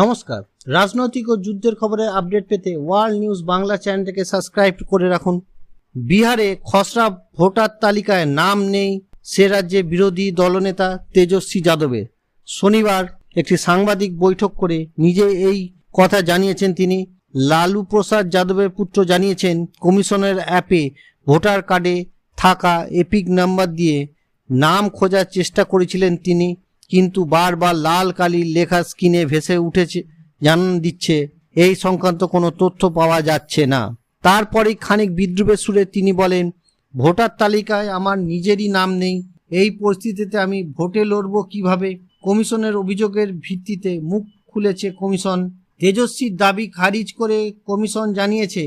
নমস্কার। রাজনৈতিক ও যুদ্ধের খবরের আপডেট পেতে ওয়ার্ল্ড নিউজ বাংলা চ্যানেলটাকে সাবস্ক্রাইব করে রাখুন। বিহারে খসড়া ভোটার তালিকায় নাম নেই সে রাজ্যে বিরোধী দলনেতা তেজস্বী যাদবের। শনিবার একটি সাংবাদিক বৈঠক করে নিজে এই কথা জানিয়েছেন তিনি। লালু প্রসাদ যাদবের পুত্র জানিয়েছেন, কমিশনের অ্যাপে ভোটার কার্ডে থাকা এপিক নাম্বার দিয়ে নাম খোঁজার চেষ্টা করেছিলেন তিনি। কিন্তু বারবার লাল কালির লেখা স্ক্রিনে ভেসে উঠেছে জানান দিচ্ছে, এই সংক্রান্ত কোনো তথ্য পাওয়া যাচ্ছে না। তারপরেই খানিক বিদ্রুপের সুরে তিনি বলেন, ভোটার তালিকায় আমার নিজেরই নাম নেই। এই পরিস্থিতিতে আমি ভোটে লড়ব কীভাবে? কমিশনের অভিযোগের ভিত্তিতে মুখ খুলেছে কমিশন। তেজস্বীর দাবি খারিজ করে কমিশন জানিয়েছে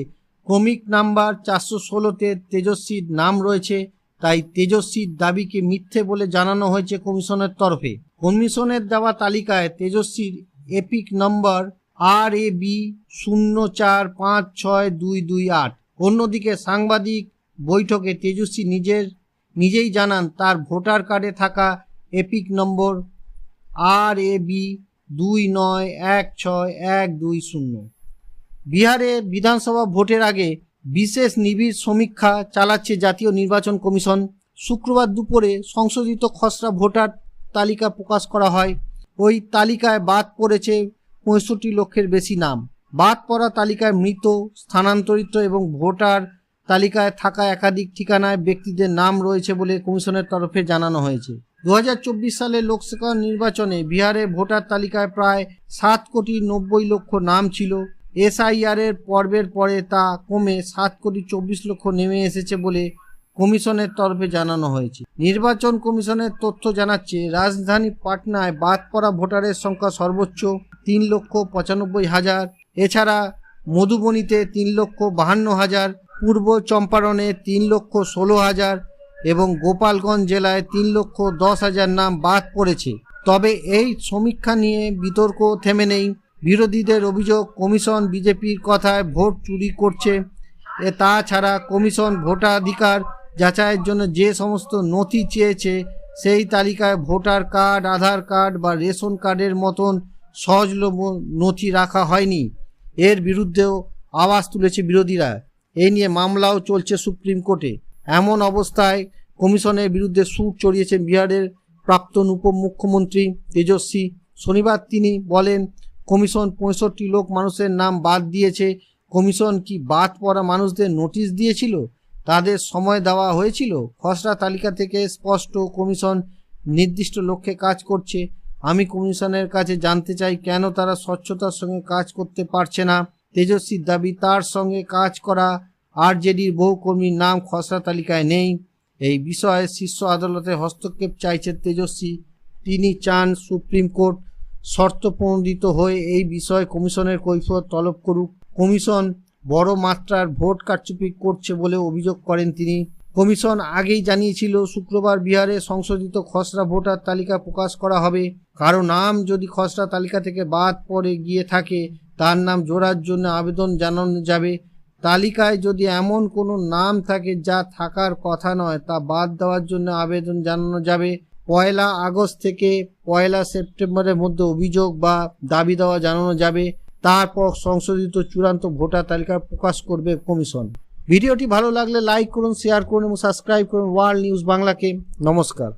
ক্রমিক নাম্বার চারশো ষোলোতে তেজস্বীর নাম রয়েছে। তাই তেজস্বীর দাবিকে মিথ্যে বলে জানানো হয়েছে কমিশনের তরফে। কমিশনের দেওয়া তালিকায় তেজস্বীর epic number R A B শূন্য চার পাঁচ ছয় দুই দুই আট। অন্যদিকে সাংবাদিক বৈঠকে তেজস্বী নিজের, নিজেই জানান তার ভোটার কার্ডে থাকা epic number R A B দুই নয় এক ছয় এক দুই শূন্য। বিহারে বিধানসভা ভোটের আগে বিশেষ নিবিড় সমীক্ষা চালাচ্ছে জাতীয় নির্বাচন কমিশন। শুক্রবার দুপুরে সংশোধিত খসড়া ভোটার তালিকা প্রকাশ করা হয়। ওই তালিকায় বাদ পড়েছে পঁয়ষট্টি লক্ষের বেশি নাম। বাদ পড়া তালিকায় মৃত, স্থানান্তরিত এবং ভোটার তালিকায় থাকা একাধিক ঠিকানায় ব্যক্তিদের নাম রয়েছে বলে কমিশনের তরফে জানানো হয়েছে। দু সালের লোকসভা নির্বাচনে বিহারে ভোটার তালিকায় প্রায় সাত কোটি নব্বই লক্ষ নাম ছিল। এসআইআর এর পর্বের পরে তা কমে সাত কোটি চব্বিশ লক্ষ নেমে এসেছে বলে কমিশনের তরফে জানানো হয়েছে। নির্বাচন কমিশনের তথ্য জানাচ্ছে, রাজধানী পাটনায় বাদ পড়া ভোটারের সংখ্যা সর্বোচ্চ তিন লক্ষ পঁচানব্বই হাজার। এছাড়া মধুবনীতে তিন লক্ষ বাহান্ন হাজার, পূর্ব চম্পারণে তিন লক্ষ ষোলো হাজার এবং গোপালগঞ্জ জেলায় তিন লক্ষ দশ হাজার নাম বাদ পড়েছে। তবে এই সমীক্ষা নিয়ে বিতর্ক থেমে নেই। বিরোধীদের অভিযোগ কমিশন বিজেপির কথায় ভোট চুরি করছে। এ তাছাড়া কমিশন ভোটাধিকার যাচাইয়ের জন্য যে সমস্ত নথি চেয়েছে, সেই তালিকায় ভোটার কার্ড, আধার কার্ড বা রেশন কার্ডের মতন সহজলভ্য নথি রাখা হয়নি। এর বিরুদ্ধেও আওয়াজ তুলেছে বিরোধীরা। এই নিয়ে মামলাও চলছে সুপ্রিম কোর্টে। এমন অবস্থায় কমিশনের বিরুদ্ধে সুর চড়িয়েছেন বিহারের প্রাক্তন উপমুখ্যমন্ত্রী তেজস্বী। শনিবার তিনি বলেন কমিশন পঁয়ষট্টি লোক মানুষের নাম বাদ দিয়েছে। কমিশন কি বাদ পড়া মানুষদের নোটিশ দিয়েছিল? তাদের সময় দেওয়া হয়েছিল? খসড়া তালিকা থেকে স্পষ্ট কমিশন নির্দিষ্ট লক্ষ্যে কাজ করছে। আমি কমিশনের কাছে জানতে চাই কেন তারা স্বচ্ছতার সঙ্গে কাজ করতে পারছে না। তেজস্বীর দাবি, তার সঙ্গে কাজ করা আরজেডির বহু কর্মীর নাম খসড়া তালিকায় নেই। এই বিষয়ে শীর্ষ আদালতে হস্তক্ষেপ চাইছে তেজস্বী। তিনি চান সুপ্রিম কোর্ট। শর্ত প্রণোদিত হয়ে এই বিষয়ে কমিশনের কৈফিয়ত তলব করুক। কমিশন বড় মাত্রার ভোট কারচুপি করছে বলে অভিযোগ করেন তিনি। কমিশন আগেই জানিয়েছিল, শুক্রবার বিহারে সংশোধিত খসড়া ভোটার তালিকা প্রকাশ করা হবে। কারও নাম যদি খসড়া তালিকা থেকে বাদ পড়ে গিয়ে থাকে, তার নাম জোড়ার জন্য আবেদন জানানো যাবে। তালিকায় যদি এমন কোনো নাম থাকে যা থাকার কথা নয়, তা বাদ দেওয়ার জন্য আবেদন জানানো যাবে। পয়লা আগস্ট থেকে পয়লা সেপ্টেম্বরের মধ্যে অভিযোগ বা দাবি দেওয়া জানানো যাবে। তারপর সংশোধিত চূড়ান্ত ভোটার তালিকা প্রকাশ করবে কমিশন। ভিডিওটি ভালো লাগলে লাইক করুন, শেয়ার করুন এবং সাবস্ক্রাইব করুন ওয়ার্ল্ড নিউজ বাংলাকে। নমস্কার।